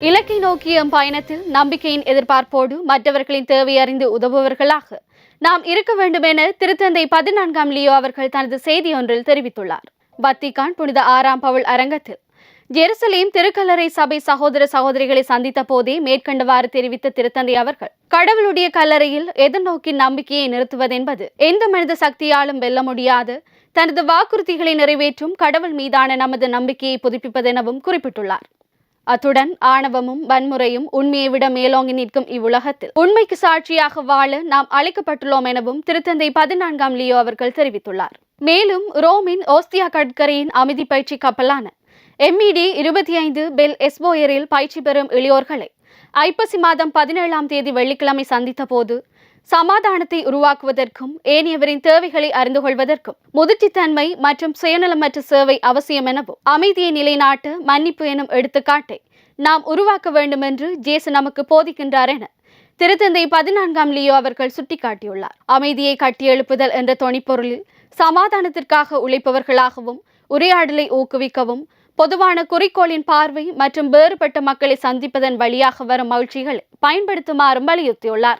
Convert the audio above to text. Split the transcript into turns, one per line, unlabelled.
இலக்கை நோக்கிய பயணத்தில் நம்பிக்கையின் எதிர்பார்ப்போடு மற்றவர்களின் தேவை அறிந்து உதவுபவர்களாக நாம் இருக்க வேண்டும் என திருத்தந்தை பதினான்காம் லியோ அவர்கள் தனது செய்தி ஒன்றில் தெரிவித்துள்ளார். வத்திகான் புனித ஆறாம் பவுல் அரங்கத்தில் ஜெருசலேம் திருக்கல்லறை சபை சகோதர சகோதரிகளை சந்தித்த போதே மேற்கண்டவாறு தெரிவித்த திருத்தந்தை அவர்கள் கடவுளுடைய கல்லறையில் எதிர்நோக்கி நம்பிக்கையை நிறுத்துவதென்பது எந்த மனித சக்தியாலும் வெல்ல முடியாது. தனது வாக்குறுதிகளை நிறைவேற்றும் கடவுள் மீதான நமது நம்பிக்கையை புதுப்பிப்பதெனவும் குறிப்பிட்டுள்ளார். அத்துடன் ஆணவமும் வன்முறையும் உண்மையை விட மேலோங்கி நிற்கும் இவ்வுலகத்தில். உண்மைக்கு சாட்சியாக வாழ நாம் அழைக்கப்பட்டுள்ளோம் எனவும் திருத்தந்தை பதினான்காம் லியோ அவர்கள் தெரிவித்துள்ளார். மேலும் ரோமின் ஓஸ்தியா கடற்கரையின் அமைதி பயிற்சி கப்பலான எம்இடி இருபத்தி ஐந்து பெல் எஸ்போயரில் பயிற்சி பெறும் இளையோர்களை ஐப்பசி மாதம் பதினேழாம் தேதி வெள்ளிக்கிழமை சந்தித்த போது சமாதானத்தை உருவாக்குவதற்கும் ஏனையவரின் தேவைகளை அறிந்து கொள்வதற்கும் முதிர்ச்சித்தன்மை மற்றும் சுயநலமற்ற சேவை அவசியம் எனவும் அமைதியை நிலைநாட்ட மன்னிப்பு எனும் எடுத்துக்காட்டை நாம் உருவாக்க வேண்டும் என்று ஜேசு நமக்கு போதிக்கின்றார் என திருத்தந்தை பதினான்காம் லியோ அவர்கள் சுட்டிக்காட்டியுள்ளார். அமைதியை கட்டியெழுப்புதல் என்ற தொனிப்பொருளில் சமாதானத்திற்காக உழைப்பவர்களாகவும் உரையாடலை ஊக்குவிக்கவும் பொதுவான குறிக்கோளின் பார்வை மற்றும் வேறுபட்ட மக்களை சந்திப்பதன் வழியாக வரும் மகிழ்ச்சிகளை பயன்படுத்துமாறும் வலியுறுத்தியுள்ளார்.